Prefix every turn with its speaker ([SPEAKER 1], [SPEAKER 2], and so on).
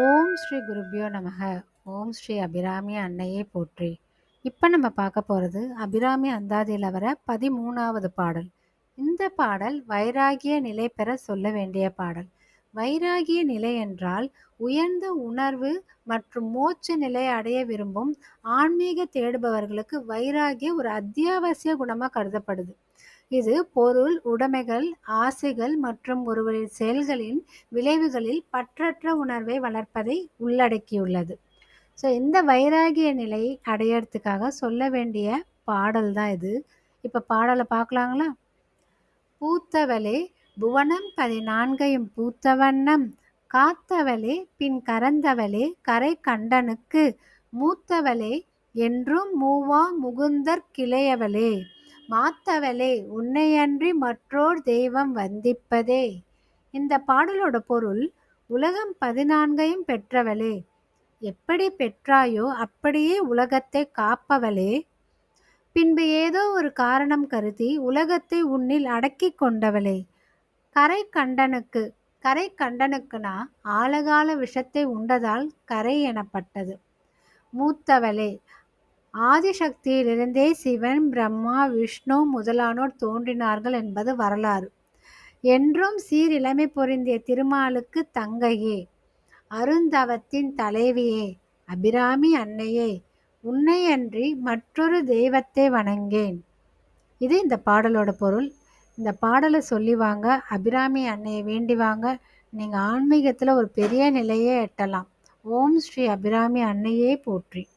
[SPEAKER 1] ஓம் ஸ்ரீ குருபியோ நமக. ஓம் ஸ்ரீ அபிராமி அன்னையே போற்றி. இப்போ நம்ம பார்க்க போகிறது அபிராமி அந்தாதியில் வர பதிமூணாவது பாடல். இந்த பாடல் வைராகிய நிலை பெற சொல்ல வேண்டிய பாடல். வைராகிய நிலை என்றால் உயர்ந்த உணர்வு மற்றும் மோட்ச நிலை அடைய விரும்பும் ஆன்மீக தேடுபவர்களுக்கு வைராகிய ஒரு அத்தியாவசிய குணமாக கருதப்படுது. இது பொருள் உடைமைகள் ஆசைகள் மற்றும் ஒருவரின் செயல்களின் விளைவுகளில் பற்றற்ற உணர்வை வளர்ப்பதை உள்ளடக்கியுள்ளது. ஸோ இந்த வைராகிய நிலை அடையறதுக்காக சொல்ல வேண்டிய பாடல் தான் இது. இப்போ பாடலை பார்க்கலாங்களா? பூத்தவளே புவனம் பதினான்கையும் பூத்தவண்ணம். காத்தவளே பின் கரந்தவளே கரை கண்டனுக்கு மூத்தவளே என்றும் மூவா முகுந்தற் கிளையவளே. மாத்தவளே உன்னையன்றி மற்றோர் தெய்வம் வந்திப்பதே. இந்த பாடலோட பொருள் உலகம் பதினான்கையும் பெற்றவளே. எப்படி பெற்றாயோ அப்படியே உலகத்தை காப்பவளே. பின்பு ஏதோ ஒரு காரணம் கருதி உலகத்தை உன்னில் அடக்கி கொண்டவளே. கரை கண்டனுக்கு கரை கண்டனுக்குனா ஆழகால விஷத்தை உண்டதால் கரை எனப்பட்டது. மூத்தவளே ஆதிசக்தியிலிருந்தே சிவன் பிரம்மா விஷ்ணு முதலானோர் தோன்றினார்கள் என்பது வரலாறு. என்றும் சீரிழமை பொருந்திய திருமாலுக்கு தங்கையே அருந்தவத்தின் தலைவியே அபிராமி அன்னையே உன்னையன்றி மற்றொரு தெய்வத்தை வணங்கேன். இது இந்த பாடலோட பொருள். இந்த பாடலை சொல்லி வாங்க. அபிராமி அன்னையை வேண்டி வாங்க. நீங்கள் ஆன்மீகத்தில் ஒரு பெரிய நிலையே எட்டலாம். ஓம் ஸ்ரீ அபிராமி அன்னையே போற்றி.